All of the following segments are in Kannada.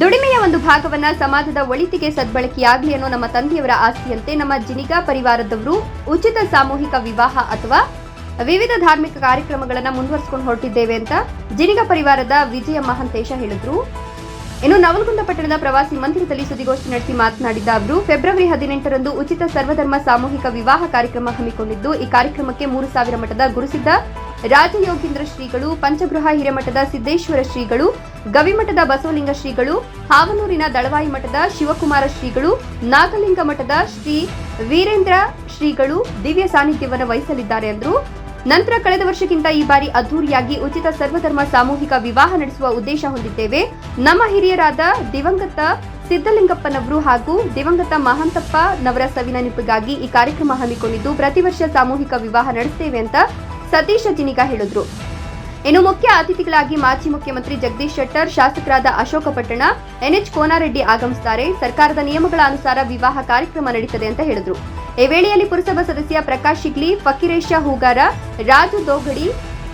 ದುಡಿಮೆಯ ಒಂದು ಭಾಗವನ್ನ ಸಮಾಜದ ಒಳಿತಿಗೆ ಸದ್ಬಳಕೆಯಾಗಲಿ ಅನ್ನೋ ನಮ್ಮ ತಂದೆಯವರ ಆಸ್ತಿಯಂತೆ ನಮ್ಮ ಜಿನಿಗಾ ಪರಿವಾರದವರು ಉಚಿತ ಸಾಮೂಹಿಕ ವಿವಾಹ ಅಥವಾ ವಿವಿಧ ಧಾರ್ಮಿಕ ಕಾರ್ಯಕ್ರಮಗಳನ್ನ ಮುಂದುವರಿಸಿಕೊಂಡು ಹೊರಟಿದ್ದೇವೆ ಅಂತ ಜಿನಿಗಾ ಪರಿವಾರದ ವಿಜಯ ಮಹಾಂತೇಶ ಹೇಳಿದ್ರು. ಇನ್ನು ನವಲಗುಂದ ಪಟ್ಟಣದ ಪ್ರವಾಸಿ ಮಂದಿರದಲ್ಲಿ ಸುದ್ದಿಗೋಷ್ಠಿ ನಡೆಸಿ ಮಾತನಾಡಿದ ಅವರು, ಫೆಬ್ರವರಿ ಹದಿನೆಂಟರಂದು ಉಚಿತ ಸರ್ವಧರ್ಮ ಸಾಮೂಹಿಕ ವಿವಾಹ ಕಾರ್ಯಕ್ರಮ ಹಮ್ಮಿಕೊಂಡಿದ್ದು, ಈ ಕಾರ್ಯಕ್ರಮಕ್ಕೆ ಮೂರು ಸಾವಿರ ಮಠದ ಗುರುಸಿದ್ದ ರಾಜಯೋಗೀಂದ್ರ ಶ್ರೀಗಳು, ಪಂಚಗೃಹ ಹಿರೇಮಠದ ಸಿದ್ದೇಶ್ವರ ಶ್ರೀಗಳು ಗವಿಮಠದ ಬಸವಲಿಂಗ ಶ್ರೀಗಳು, ಹಾವನೂರಿನ ದಳವಾಯಿ ಮಠದ ಶಿವಕುಮಾರ ಶ್ರೀಗಳು, ನಾಗಲಿಂಗ ಮಠದ ಶ್ರೀ ವೀರೇಂದ್ರ ಶ್ರೀಗಳು ದಿವ್ಯ ಸಾನ್ನಿಧ್ಯವನ್ನು ವಹಿಸಲಿದ್ದಾರೆ ಎಂದರು ನಂತರ ಕಳೆದ ವರ್ಷಕ್ಕಿಂತ ಈ ಬಾರಿ ಅದ್ದೂರಿಯಾಗಿ ಉಚಿತ ಸರ್ವಧರ್ಮ ಸಾಮೂಹಿಕ ವಿವಾಹ ನಡೆಸುವ ಉದ್ದೇಶ ಹೊಂದಿದ್ದೇವೆ. ನಮ್ಮ ಹಿರಿಯರಾದ ದಿವಂಗತ ಸಿದ್ದಲಿಂಗಪ್ಪನವರು ಹಾಗೂ ದಿವಂಗತ ಮಹಂತಪ್ಪ ನವರ ಸವಿನ ನೆನಪಿಗಾಗಿ ಈ ಕಾರ್ಯಕ್ರಮ ಹಮ್ಮಿಕೊಂಡಿದ್ದು, ಪ್ರತಿ ವರ್ಷ ಸಾಮೂಹಿಕ ವಿವಾಹ ನಡೆಸುತ್ತೇವೆ ಅಂತ ಸತೀಶ ಜಿನಿಗಾ ಹೇಳಿದ್ರು. ಇನ್ನು ಮುಖ್ಯ ಅತಿಥಿಗಳಾಗಿ ಮಾಜಿ ಮುಖ್ಯಮಂತ್ರಿ ಜಗದೀಶ್ ಶೆಟ್ಟರ್, ಶಾಸಕರಾದ ಅಶೋಕ ಪಟ್ಟಣ, ಎನ್ಎಚ್ ಕೋನಾರೆಡ್ಡಿ ಆಗಮಿಸುತ್ತಾರೆ ಸರ್ಕಾರದ ನಿಯಮಗಳ ಅನುಸಾರ ವಿವಾಹ ಕಾರ್ಯಕ್ರಮ ನಡೀತದೆ ಅಂತ ಹೇಳಿದ್ರು. ಈ ವೇಳೆಯಲ್ಲಿ ಪುರಸಭಾ ಸದಸ್ಯ ಪ್ರಕಾಶ್ ಶಿಗ್ಲಿ, ಫಕೀರೇಶ ಹೂಗಾರ, ರಾಜು ದೋಗಡಿ,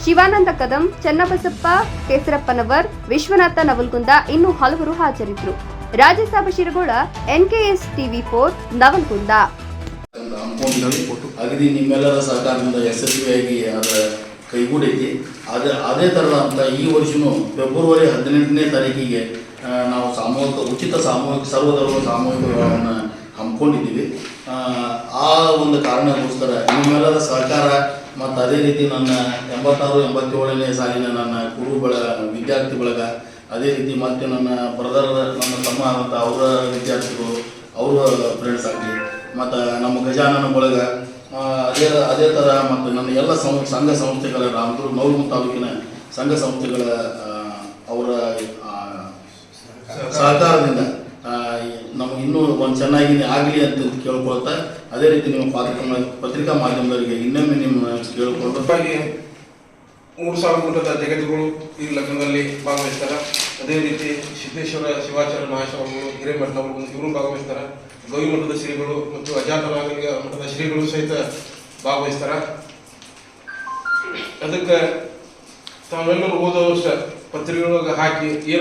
ಶಿವಾನಂದ ಕದಂ, ಚನ್ನಬಸಪ್ಪ ಕೇಸರಪ್ಪನವರ್, ವಿಶ್ವನಾಥ ನವಲ್ಗುಂದ ಇನ್ನೂ ಹಲವರು ಹಾಜರಿದ್ದರು. Rajya Sabha Shirgol, NKS TV four Navalgund ಅಂತ ಕೈಗೂಡೈತಿ. ಅದೇ ಅದೇ ಥರದಂತ ಈ ವರ್ಷವೂ ಫೆಬ್ರವರಿ ಹದಿನೆಂಟನೇ ತಾರೀಕಿಗೆ ನಾವು ಸಾಮೂಹಿಕ ಉಚಿತ ಸಾಮೂಹಿಕ ಸರ್ವಧರ್ಮ ಸಾಮೂಹಿಕ ವಿವಾಹವನ್ನು ಹಮ್ಮಿಕೊಂಡಿದ್ದೀವಿ. ಆ, ಒಂದು ಕಾರಣಕ್ಕೋಸ್ಕರ ನಿಮ್ಮೆಲ್ಲರ ಸಹಕಾರ ಮತ್ತು ಅದೇ ರೀತಿ ನನ್ನ ಎಂಬತ್ತಾರು ಎಂಬತ್ತೇಳನೇ ಸಾಲಿನ ನನ್ನ ಗುರು ಬಳಗ ವಿದ್ಯಾರ್ಥಿ ಬಳಗ ಅದೇ ರೀತಿ ಮತ್ತು ನನ್ನ ಬ್ರದರ್ ನನ್ನ ತಮ್ಮ ಮತ್ತು ಅವರ ವಿದ್ಯಾರ್ಥಿಗಳು ಅವರ ಫ್ರೆಂಡ್ಸ್ ಆಗಲಿ ಮತ್ತು ನಮ್ಮ ಗಜಾನನ ಬಳಗ ಅದೇ ಅದೇ ಥರ ಮತ್ತು ನನ್ನ ಎಲ್ಲ ಸಂ ಸಂಘ ಸಂಸ್ಥೆಗಳ ರಾಮದುರ್ಗ ನೌರ್ಮ ತಾಲೂಕಿನ ಸಂಘ ಸಂಸ್ಥೆಗಳ ಅವರ ಸಹಕಾರದಿಂದ ನಮ್ಗೆ ಇನ್ನೂ ಒಂದು ಚೆನ್ನಾಗಿ ಆಗಲಿ ಅಂತ ಕೇಳ್ಕೊಳ್ತಾ, ಅದೇ ರೀತಿ ನಿಮ್ಮ ಪತ್ರಿಕಾ ಪತ್ರಿಕಾ ಮಾಧ್ಯಮದವರಿಗೆ ಇನ್ನೊಮ್ಮೆ ನಿಮ್ಮ ಕೇಳಿಕೊಂಡು ಮೂರು ಸಾವಿರ ಮಟ್ಟದ ಜಗದ್ಗುರು ಈ ಲಗ್ನದಲ್ಲಿ ಭಾಗವಹಿಸ್ತಾರೆ. ಅದೇ ರೀತಿ ಸಿದ್ದೇಶ್ವರ ಶಿವಾಚಾರ್ಯ ಮಹಾಸ್ವಾಮಿಗಳು ಹಿರೇಮಠನವರು ಇವರು ಭಾಗವಹಿಸ್ತಾರೆ. ಗವಿ ಮಠದ ಶ್ರೀಗಳು ಮತ್ತು ಅಜಾತ ನಾಗರಿಕ ಮಠದ ಶ್ರೀಗಳು ಸಹಿತ ಭಾಗವಹಿಸ್ತಾರೆ. ಅದಕ್ಕೆ ತಾವೆಲ್ಲರೂ ಓದೋ ವರ್ಷ ಹಾಕಿ ಏನು